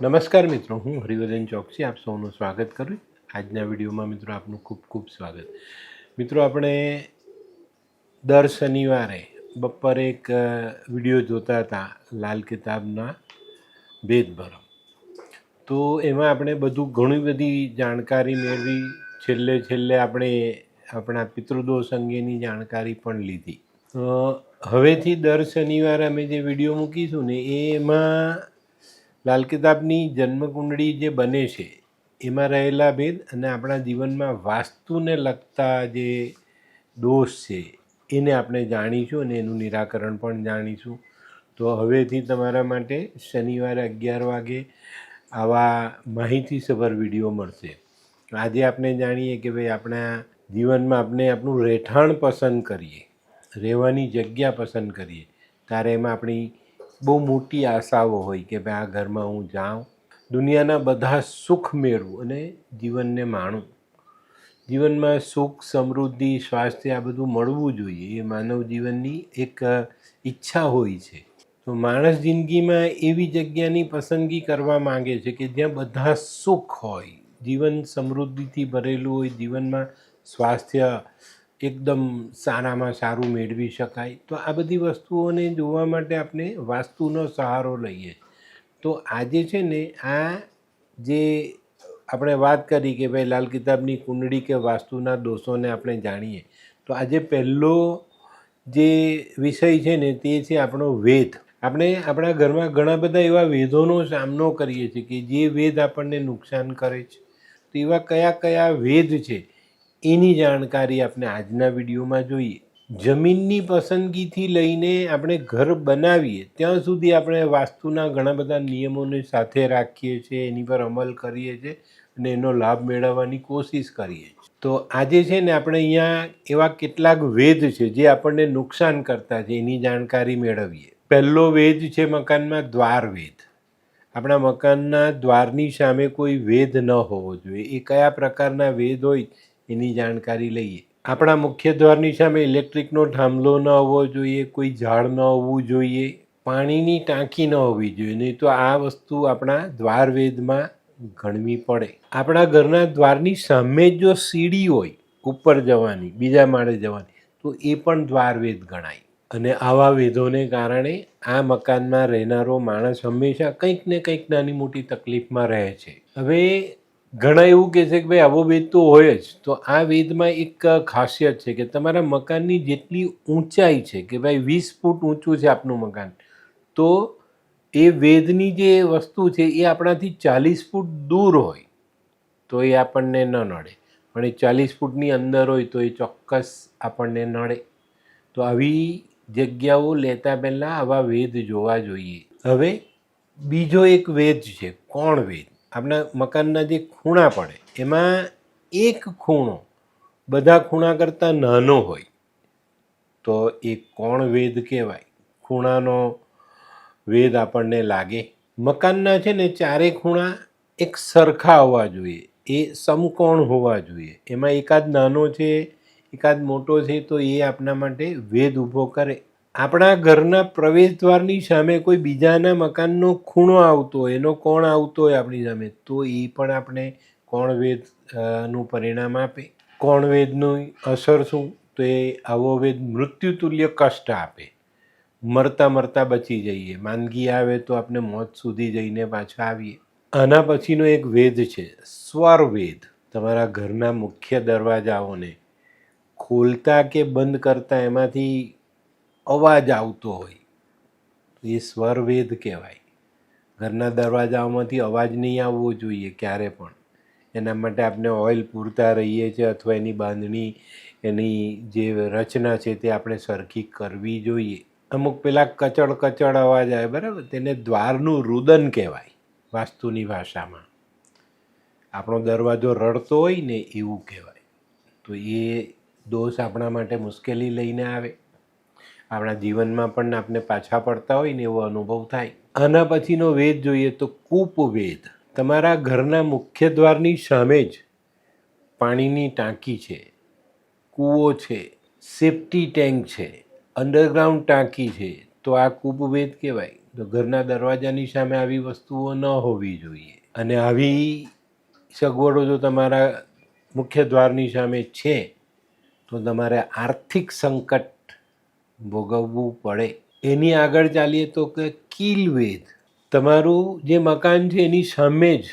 નમસ્કાર મિત્રો, હું હરિવર્ધન ચોકસી, આપ સૌનું સ્વાગત કરું આજના વિડીયોમાં મિત્રો આપનું ખૂબ ખૂબ સ્વાગત. મિત્રો, આપણે દર શનિવારે બપોરે એક વીડિયો જોતા હતા, લાલ કિતાબના ભેદભરમ. તો એમાં આપણે બધું ઘણી બધી જાણકારી મેળવી, છેલ્લે છેલ્લે આપણે આપણા પિતૃદોષ અંગેની જાણકારી પણ લીધી. હવેથી દર શનિવારે અમે જે વીડિયો મૂકીશું ને, એમાં લાલ કિતાબની જન્મકુંડળી જે બને છે, એમાં રહેલા ભેદ અને આપણા જીવનમાં વાસ્તુને લગતા જે દોષ છે, એને આપણે જાણીશું અને એનું નિરાકરણ પણ જાણીશું. તો હવેથી તમારા માટે શનિવારે અગિયાર વાગે આવા માહિતીસભર વીડિયો મળશે. આજે આપણે જાણીએ કે ભાઈ આપણા જીવનમાં આપણે આપણું રહેઠાણ પસંદ કરીએ, રહેવાની જગ્યા પસંદ કરીએ. ત્યારે એમાં આપણી બહુ મોટી આશાઓ હોય કે ભાઈ આ ઘરમાં હું જાઉં, દુનિયાના બધા સુખ મેળવું અને જીવનને માણું. જીવનમાં સુખ, સમૃદ્ધિ, સ્વાસ્થ્ય આ બધું મળવું જોઈએ, એ માનવ જીવનની એક ઈચ્છા હોય છે. તો માણસ જિંદગીમાં એવી જગ્યાની પસંદગી કરવા માંગે છે કે જ્યાં બધા સુખ હોય. જીવન સમૃદ્ધિથી ભરેલું હોય, જીવનમાં સ્વાસ્થ્ય એકદમ સારામાં સારું મેળવી શકાય. તો આ બધી વસ્તુઓને જોવા માટે આપણે વાસ્તુનો સહારો લઈએ. તો આજે છે ને આ જે આપણે વાત કરી કે ભાઈ લાલ કિતાબની કુંડળી કે વાસ્તુના દોષોને આપણે જાણીએ. તો આજે પહેલો જે વિષય છે ને તે છે આપણો વેદ આપણે આપણા ઘરમાં ઘણા બધા એવા વેદોનો સામનો કરીએ છીએ કે જે વેદ આપણને નુકસાન કરે છે. તો એવા કયા કયા વેદ છે એની જાણકારી આપણે આજના વિડીયોમાં જોઈએ. જમીનની પસંદગીથી લઈને આપણે ઘર બનાવીએ, ત્યાં સુધી આપણે વાસ્તુના ઘણા બધા નિયમોને સાથે રાખીએ છીએ, એની પર અમલ કરીએ છીએ અને એનો લાભ મેળવવાની કોશિશ કરીએ છીએ. તો આજે છે ને આપણે અહીંયા એવા કેટલાક વેદ છે જે આપણને નુકસાન કરતા છે, એની જાણકારી મેળવીએ. પહેલો વેદ છે મકાનમાં દ્વાર વેદ. આપણા મકાનના દ્વારની સામે કોઈ વેદ ન હોવો જોઈએ. એ કયા પ્રકારના વેદ હોય એની જાણકારી લઈએ. આપણા મુખ્ય દ્વારની સામે ઇલેક્ટ્રિકનો થાંભલો ન હોવો જોઈએ, કોઈ ઝાડ ન હોવું જોઈએ, પાણીની ટાંકી ન હોવી જોઈએ. નહીં તો આ વસ્તુ આપણા દ્વારવેદમાં ગણવી પડે. આપણા ઘરના દ્વારની સામે જો સીડી હોય, ઉપર જવાની, બીજા માળે જવાની, તો એ પણ દ્વારવેદ ગણાય. અને આવા વેધોને કારણે આ મકાનમાં રહેનારો માણસ હંમેશા કંઈક ને કંઈક નાની મોટી તકલીફમાં રહે છે. હવે ઘણા એવું કહે છે કે ભાઈ આવો વેદ તો હોય જ. તો આ વેદમાં એક ખાસિયત છે કે તમારા મકાનની જેટલી ઊંચાઈ છે કે ભાઈ વીસ ફૂટ ઊંચું છે આપનું મકાન, તો એ વેદની જે વસ્તુ છે એ આપણાથી ચાલીસ ફૂટ દૂર હોય, તો એ આપણને ન નડે. પણ એ ચાલીસ ફૂટની અંદર હોય તો એ ચોક્કસ આપણને નડે. તો આવી જગ્યાઓ લેતા પહેલાં આવા વેદ જોવા જોઈએ. હવે બીજો એક વેદ છે કોણ વેદ? આપણા મકાનના જે ખૂણા પડે, એમાં એક ખૂણો બધા ખૂણા કરતાં નાનો હોય, તો એ કોણ વેદ કહેવાય? ખૂણાનો વેદ આપણને લાગે. મકાનના છે ને, ચારે ખૂણા એક સરખા હોવા જોઈએ, એ સમકોણ હોવા જોઈએ. એમાં એકાદ નાનો છે, એકાદ મોટો છે, તો એ આપણા માટે વેદ ઊભો કરે. આપણા ઘરના પ્રવેશદ્વારની સામે કોઈ બીજાના મકાનનો ખૂણો આવતો હોય, એનો કોણ આવતો હોય આપણી સામે, તો એ પણ આપણે કોણ વેદનું પરિણામ આપે. કોણ વેદનું અસર શું? તો એ આવો વેદ મૃત્યુતુલ્ય કષ્ટ આપે. મરતા મરતા બચી જઈએ. માંદગી આવે તો આપણે મોત સુધી જઈને પાછા આવીએ. આના પછીનો એક વેદ છે સ્વર વેદ તમારા ઘરના મુખ્ય દરવાજાઓને ખોલતા કે બંધ કરતા એમાંથી અવાજ આવતો હોય. એ સ્વર વેદ કહેવાય. ઘરના દરવાજાઓમાંથી અવાજ નહીં આવવો જોઈએ ક્યારે પણ. એના માટે આપણે ઓઇલ પૂરતા રહીએ છીએ અથવા એની બાંધણી, એની જે રચના છે તે આપણે સરખી કરવી જોઈએ. અમુક પેલા કચડ કચડ અવાજ આવે, બરાબર? તેને દ્વારનું રુદન કહેવાય વાસ્તુની ભાષામાં. આપણો દરવાજો રડતો હોય ને એવું કહેવાય. તો એ દોષ આપણા માટે મુશ્કેલી લઈને આવે. આપણા જીવનમાં પણ આપણે પાછા પડતા હોય ને એવો અનુભવ થાય. આના પછીનો વેદ જોઈએ તો કૂપ વેદ તમારા ઘરના મુખ્ય દ્વારની સામે જ પાણીની ટાંકી છે. કૂવો છે. સેફ્ટી ટેન્ક છે. અંડરગ્રાઉન્ડ ટાંકી છે. તો આ કૂપ વેદ કહેવાય. તો ઘરના દરવાજાની સામે આવી વસ્તુઓ ન હોવી જોઈએ. અને આવી સગવડો જો તમારા મુખ્ય દ્વારની સામે છે, તો તમારે આર્થિક સંકટ ભોગવવું પડે. એની આગળ ચાલીએ તો કે કિલવેદ. તમારું જે મકાન છે એની સામે જ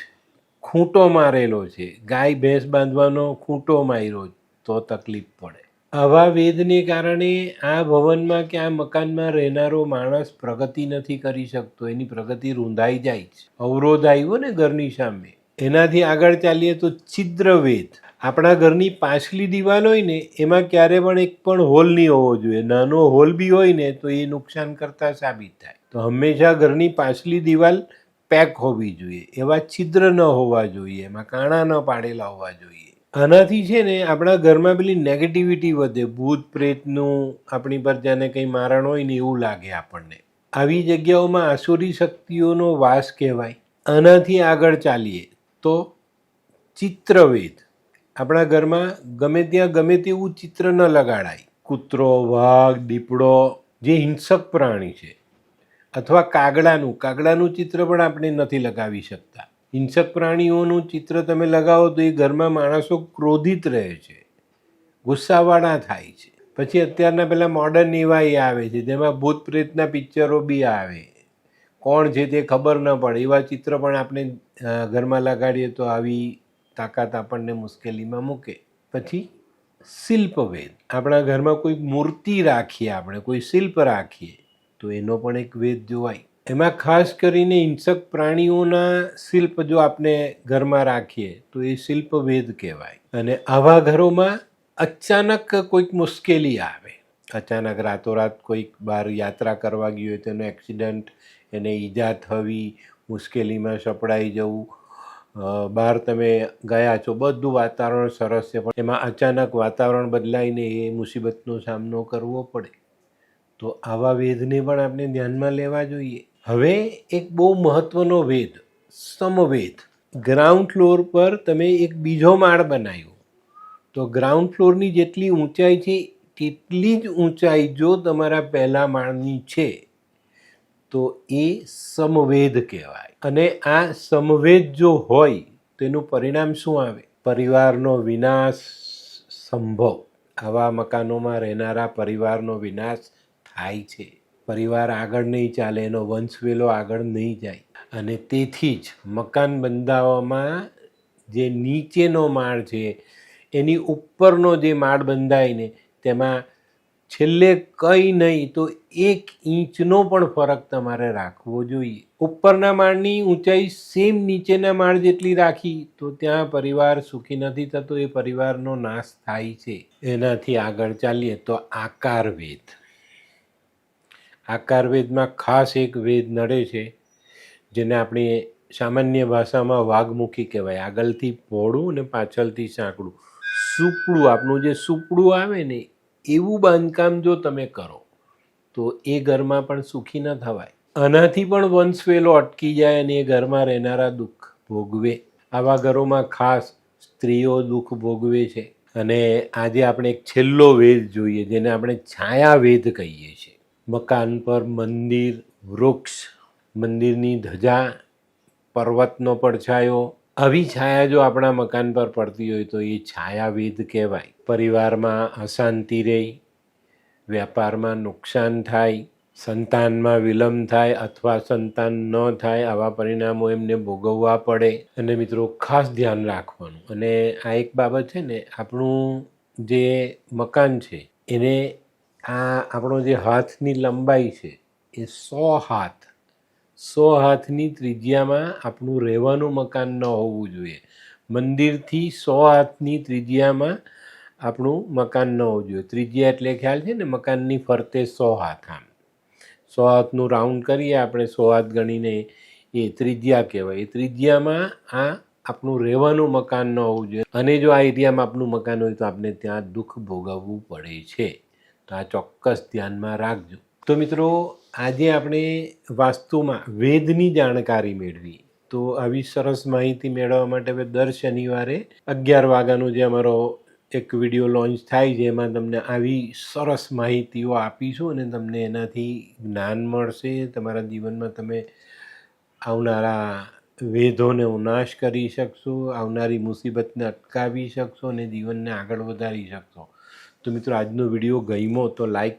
ખૂંટો મારેલો છે. ગાય ભેંસ બાંધવાનો ખૂંટો માર્યો તો તકલીફ પડે. આવા વેદને કારણે આ ભવનમાં કે આ મકાનમાં રહેનારો માણસ પ્રગતિ નથી કરી શકતો. એની પ્રગતિ રૂંધાઈ જાય છે. અવરોધ આવ્યો ને ઘરની સામે. એનાથી આગળ ચાલીએ તો છિદ્રવેદ. આપણા ઘરની પાછલી દિવાલ હોય ને, એમાં ક્યારે પણ એક પણ હોલ નહીં હોવો જોઈએ. નાનો હોલ બી હોય ને, તો એ નુકસાન કરતા સાબિત થાય. તો હંમેશા ઘરની પાછલી દિવાલ પેક હોવી જોઈએ. એવા છિદ્ર ન હોવા જોઈએ. એમાં કાણા ન પાડેલા હોવા જોઈએ. આનાથી છે ને, આપણા ઘરમાં પેલી નેગેટિવિટી વધે. ભૂત પ્રેતનું આપણી પર જાને કંઈ મારણ હોય ને, એવું લાગે આપણને. આવી જગ્યાઓમાં આસુરી શક્તિઓનો વાસ કહેવાય. આનાથી આગળ ચાલીએ. તો ચિત્રવેદ. આપણા ઘરમાં ગમે ત્યાં ગમે તેવું ચિત્ર ન લગાડાય. કૂતરો, વાઘ, દીપડો, જે હિંસક પ્રાણી છે, અથવા કાગડાનું કાગડાનું ચિત્ર પણ આપણે નથી લગાવી શકતા. હિંસક પ્રાણીઓનું ચિત્ર તમે લગાવો તો એ ઘરમાં માણસો ક્રોધિત રહે છે, ગુસ્સાવાળા થાય છે. પછી અત્યારના પેલા મોડર્ન એવા એ આવે છે, જેમાં ભૂત પ્રેતના પિક્ચરો બી આવે. કોણ છે તે ખબર ન પડે. એવા ચિત્ર પણ આપણે ઘરમાં લગાડીએ તો આવી તાકાત આપણને મુશ્કેલીમાં મૂકે. પછી શિલ્પવેદ. આપણા ઘરમાં કોઈ મૂર્તિ રાખીએ આપણે, કોઈ શિલ્પ રાખીએ, તો એનો પણ એક વેદ જોવાય. એમાં ખાસ કરીને હિંસક પ્રાણીઓના શિલ્પ જો આપણે ઘરમાં રાખીએ, તો એ શિલ્પવેદ કહેવાય. અને આવા ઘરોમાં અચાનક કોઈક મુશ્કેલી આવે. અચાનક રાતોરાત કોઈક બહાર યાત્રા કરવા ગયું હોય, તેનો એક્સિડન્ટ, એને ઈજા થવી, મુશ્કેલીમાં સપડાઈ જવું બહાર તમે ગયા છો, બધું વાતાવરણ સરસ છે, પણ એમાં અચાનક વાતાવરણ બદલાઈને એ મુસીબતનો સામનો કરવો પડે. તો આવા વેદને પણ આપણે ધ્યાનમાં લેવા જોઈએ. હવે એક બહુ મહત્વનો વેદ સમવેદ ગ્રાઉન્ડ ફ્લોર પર તમે એક બીજો માળ બનાવ્યો. તો ગ્રાઉન્ડ ફ્લોરની જેટલી ઊંચાઈ છે, તેટલી જ ઊંચાઈ જો તમારા પહેલા માળની છે. તો એ સમવેદ કહેવાય. અને આ સમવેદ જો હોય, તેનું પરિણામ શું આવે? પરિવારનો વિનાશ સંભવ. આવા મકાનોમાં રહેનારા પરિવારનો વિનાશ થાય છે. પરિવાર આગળ નહીં ચાલે, એનો વંશવેલો આગળ નહીં જાય. અને તેથી જ મકાન બંધાવવામાં જે નીચેનો માળ છે, એની ઉપરનો જે માળ બંધાય ને, તેમાં છેલ્લે કંઈ નહીં, તો એક ઇંચનો પણ ફરક તમારે રાખવો જોઈએ. ઉપરના માળની ઊંચાઈ સેમ નીચેના માળ જેટલી રાખી, તો ત્યાં પરિવાર સુખી નથી થતો, એ પરિવારનો નાશ થાય છે. એનાથી આગળ ચાલીએ તો આકારવેદ આકારવેદમાં ખાસ એક વેદ નડે છે, જેને આપણે સામાન્ય ભાષામાં વાઘમુખી કહેવાય. આગળથી પહોળું અને પાછળથી સાંકડું. સુપડું, આપણું જે સુપડું આવે ને એવું બાંધકામ જો તમે કરો, તો એ ઘરમાં પણ સુખી ન થવાય. આનાથી પણ વંશવેલો અટકી જાય અને એ ઘરમાં રહેનારા દુઃખ ભોગવે. આવા ઘરોમાં ખાસ સ્ત્રીઓ દુઃખ ભોગવે છે. અને આજે આપણે એક છેલ્લો વેદ જોઈએ, જેને આપણે છાયા વેદ કહીએ છીએ. મકાન પર મંદિર, વૃક્ષ, મંદિરની ધજા, પર્વતનો પડછાયો આવી છાયા જો આપણા મકાન પર પડતી હોય તો એ છાયાવિધ કહેવાય. પરિવારમાં અશાંતિ રહે, વ્યાપારમાં નુકસાન થાય, સંતાનમાં વિલંબ થાય અથવા સંતાન ન થાય આવા પરિણામો એમને ભોગવવા પડે. અને મિત્રો, ખાસ ધ્યાન રાખવાનું. અને આ એક બાબત છે ને, આપણું જે મકાન છે, એને આ આપણો જે હાથની લંબાઈ છે, એ સો હાથ સો હાથની ત્રિજ્યામાં આપણું રહેવાનું મકાન ન હોવું જોઈએ. મંદિરથી સો હાથની ત્રિજ્યામાં આપણું મકાન ન હોવું જોઈએ. ત્રિજ્યા એટલે ખ્યાલ છે ને, મકાનની ફરતે સો હાથ આમ. સો હાથનું રાઉન્ડ કરીએ આપણે, સો હાથ ગણીને એ ત્રિજ્યા કહેવાય. એ ત્રિજ્યામાં આ આપણું રહેવાનું મકાન ન હોવું જોઈએ. અને જો આ એરિયામાં આપણું મકાન હોય તો આપણે ત્યાં દુઃખ ભોગવવું પડે છે. તો આ ચોક્કસ ધ્યાનમાં રાખજો. તો મિત્રો આજે આપણે વાસ્તુમાં વેદની જાણકારી મેળવી. તો આવી સરસ માહિતી મેળવવા માટે હવે દર શનિવારે અગિયાર વાગ્યાનો જે અમારો એક વીડિયો લોન્ચ થાય છે, એમાં તમને આવી સરસ માહિતીઓ આપીશું અને તમને એનાથી જ્ઞાન મળશે. તમારા જીવનમાં તમે આવનારા વેધોને ઉનાશ કરી શકશો, આવનારી મુસીબતને અટકાવી શકશો અને જીવનને આગળ વધારી શકશો. તો મિત્રો, આજનો વીડિયો ગમ્યો તો લાઈક